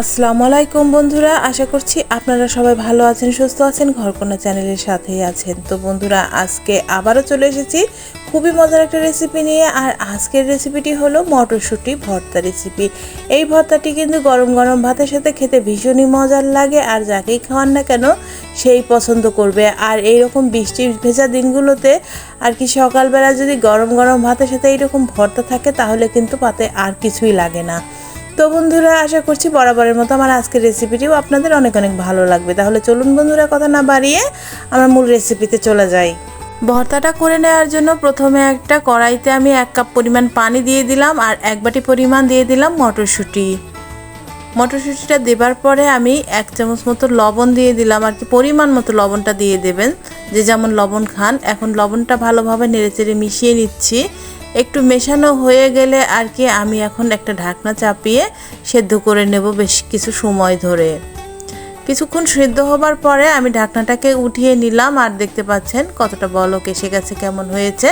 আসসালামু আলাইকুম বন্ধুরা, আশা করছি আপনারা সবাই ভালো আছেন, সুস্থ আছেন, ঘরকোনা চ্যানেলের সাথেই আছেন। তো বন্ধুরা, আজকে আবারও চলে এসেছি খুবই মজার একটা রেসিপি নিয়ে, আর আজকের রেসিপিটি হলো মটরশুঁটি ভর্তা রেসিপি এই ভর্তাটি কিন্তু গরম গরম ভাতের সাথে খেতে ভীষণই মজার লাগে, আর যাকেই খাওয়ান না কেন, সেই পছন্দ করবে। আর এই রকম বৃষ্টি ভেজা দিনগুলোতে, আর কি সকালবেলা যদি গরম গরম ভাতের সাথে এইরকম ভর্তা থাকে, তাহলে কিন্তু পাতে আর কিছুই লাগে না। তো বন্ধুরা, আশা করছি বরাবরের মতো আমার আজকের রেসিপিটিও আপনাদের অনেক অনেক ভালো লাগবে। তাহলে চলুন বন্ধুরা, কথা না বাড়িয়ে আমরা মূল রেসিপিতে চলে যাই। ভর্তাটা করে নেওয়ার জন্য প্রথমে একটা কড়াইতে আমি এক কাপ পরিমাণ পানি দিয়ে দিলাম আর এক বাটি পরিমাণ দিয়ে দিলাম মটরশুঁটি। মটরশুঁটিটা দেবার পরে আমি এক চামচ মতো লবণ দিয়ে দিলাম আর কি, পরিমাণ মতো লবণটা দিয়ে দেবেন। যে যেমন লবণ খান, এখন লবণটা ভালোভাবে নেড়েচেড়ে মিশিয়ে নিচ্ছি। একটু মেশানো হয়ে গেলে আর কি আমি এখন একটা ঢাকনা চাপিয়ে সেদ্ধ করে নেব বেশ কিছু সময় ধরে। কিছুক্ষণ সিদ্ধ হবার পরে আমি ঢাকনাটাকে উঠিয়ে নিলাম আর দেখতে পাচ্ছেন কতটা বলক এসে গেছে, কেমন হয়েছে।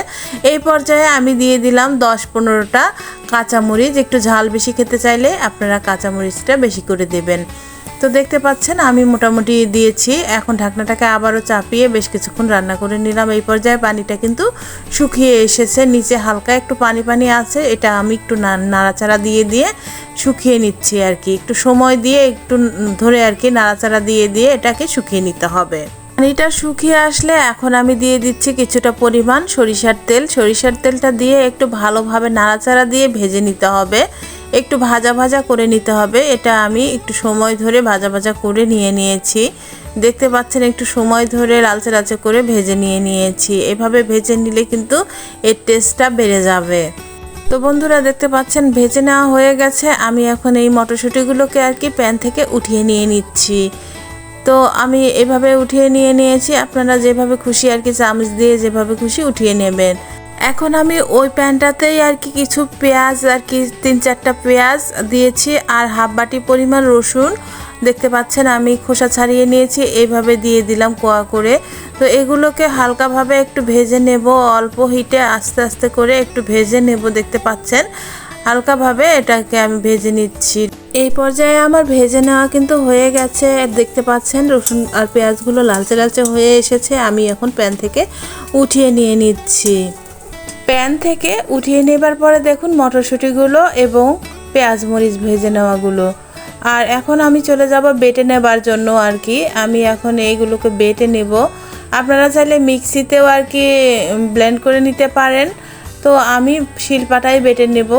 এই পর্যায়ে আমি দিয়ে দিলাম দশ পনেরোটা কাঁচামরিচ, একটু ঝাল বেশি খেতে চাইলে আপনারা কাঁচামরিচটা বেশি করে দেবেন। তো দেখতে পাচ্ছেন, আমি মোটামুটি দিয়েছি। এখন ঢাকনাটাকে আবারও চাপিয়ে বেশ কিছুক্ষণ রান্না করে নিলাম। এই পর্যায়ে পানিটা কিন্তু শুকিয়ে এসেছে। নিচে হালকা একটু পানি পানি আছে। এটা আমি একটু নাড়াচাড়া দিয়ে দিয়ে শুকিয়ে নিচ্ছি আর কি। একটু সময় দিয়ে একটু ধরে আর কি নাড়াচাড়া দিয়ে দিয়ে এটাকে শুকিয়ে নিতে হবে। পানিটা শুকিয়ে আসলে এখন আমি দিয়ে দিচ্ছি কিছুটা পরিমাণ সরিষার তেল। সরিষার তেলটা দিয়ে একটু ভালোভাবে নাড়াচাড়া দিয়ে ভেজে নিতে হবে। একটু ভাজা ভাজা করে নিতে হবে। এটা আমি একটু সময় ধরে ভাজা ভাজা করে নিয়ে নিয়েছি। দেখতে পাচ্ছেন একটু সময় ধরে লালচে লালচে করে ভেজে নিয়ে নিয়েছি। এভাবে ভেজে নিলে কিন্তু এর টেস্টটা বেড়ে যাবে। তো বন্ধুরা, দেখতে পাচ্ছেন ভেজে নেওয়া হয়ে গেছে। আমি এখন এই মটরশুঁটিগুলোকে আর কি প্যান থেকে উঠিয়ে নিয়ে নিচ্ছি। তো আমি এভাবে উঠিয়ে নিয়ে নিয়েছি। আপনারা যেভাবে খুশি আর কি চামচ দিয়ে যেভাবে খুশি উঠিয়ে নেবেন। এখন আমি ওই প্যানটাতেই আর কি কিছু পেঁয়াজ, আর কি তিন চারটা পেঁয়াজ দিয়েছি আর হাফ বাটি পরিমাণ রসুন। দেখতে পাচ্ছেন আমি খোসা ছাড়িয়ে নিয়েছি, এইভাবে দিয়ে দিলাম কোয়া করে। তো এগুলোকে হালকাভাবে একটু ভেজে নেব, অল্প হিটে আস্তে আস্তে করে একটু ভেজে নেব, দেখতে পাচ্ছেন। হালকাভাবে এটাকে আমি ভেজে নিচ্ছি। এই পর্যায়ে আমার ভেজে নেওয়া কিন্তু হয়ে গেছে। দেখতে পাচ্ছেন রসুন আর পেঁয়াজগুলো লালচে লালচে হয়ে এসেছে, আমি এখন প্যান থেকে উঠিয়ে নিয়ে নিচ্ছি। প্যান থেকে উঠিয়ে নেবার পরে দেখুন মটরশুঁটিগুলো এবং পেঁয়াজ মরিচ ভেজে নেওয়াগুলো। আর এখন আমি চলে যাব বেটে নেবার জন্য আর কি। আমি এখন এইগুলোকে বেটে নেব। আপনারা চাইলে মিক্সিতেও আর কি ব্লেন্ড করে নিতে পারেন। তো আমি শিলপাটাই বেটে নেব,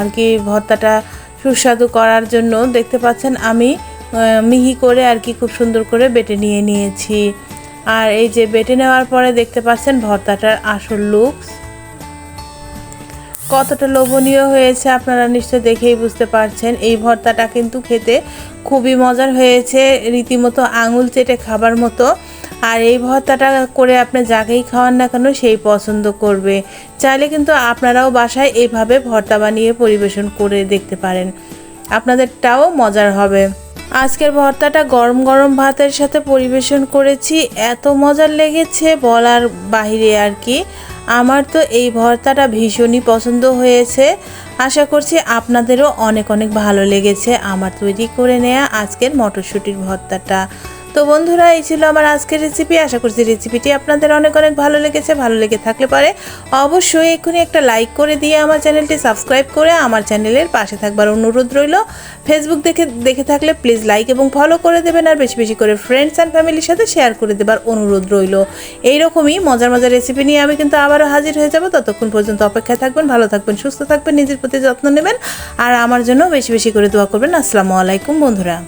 আর কি ভর্তাটা সুস্বাদু করার জন্য। দেখতে পাচ্ছেন আমি মিহি করে আর কি খুব সুন্দর করে বেটে নিয়ে নিয়েছি। আর এই যে বেটে নেওয়ার পরে দেখতে পাচ্ছেন ভর্তাটার আসল লুকস কতটা লোভনীয় হয়েছে আপনারা নিশ্চয় দেখেই বুঝতে পারছেন। এই ভর্তাটা কিন্তু খেতে খুবই মজার হয়েছে, রীতিমতো আঙুল চেটে খাবার মতো। আর এই ভর্তাটা করে আপনি যাকেই খাওয়ান না কেন, সেই পছন্দ করবে। চাইলে কিন্তু আপনারাও বাসায় এইভাবে ভর্তা বানিয়ে পরিবেশন করে দেখতে পারেন। আপনাদেরটাও মজার হবে। আজকের ভর্তাটা গরম গরম ভাতের সাথে পরিবেশন করেছি। এত মজার লেগেছে বলার বাহিরে আর কি। আমার তো এই ভর্তাটা ভীষণই পছন্দ হয়েছে। আশা করছি আপনাদেরও অনেক অনেক ভালো লেগেছে আমার তৈরি করে নেয়া আজকের মটরশুঁটির ভর্তাটা। তো বন্ধুরা, এই ছিল আমার আজকের রেসিপি আশা করছি রেসিপিটি আপনাদের অনেক অনেক ভালো লেগেছে। ভালো লেগে থাকলে পারে অবশ্যই এক্ষুনি একটা লাইক করে দিয়ে আমার চ্যানেলটি সাবস্ক্রাইব করে আমার চ্যানেলের পাশে থাকবার অনুরোধ রইল। ফেসবুক দেখে দেখে থাকলে প্লিজ লাইক এবং ফলো করে দেবেন আর বেশি বেশি করে ফ্রেন্ডস অ্যান্ড ফ্যামিলির সাথে শেয়ার করে দেবার অনুরোধ রইল। এইরকমই মজার মজার রেসিপি নিয়ে আমি কিন্তু আবারও হাজির হয়ে যাব। ততক্ষণ পর্যন্ত অপেক্ষায় থাকবেন, ভালো থাকবেন, সুস্থ থাকবেন, নিজের প্রতি যত্ন নেবেন। আর আমার জন্য বেশি বেশি করে দোয়া করবেন। আসসালামু আলাইকুম বন্ধুরা।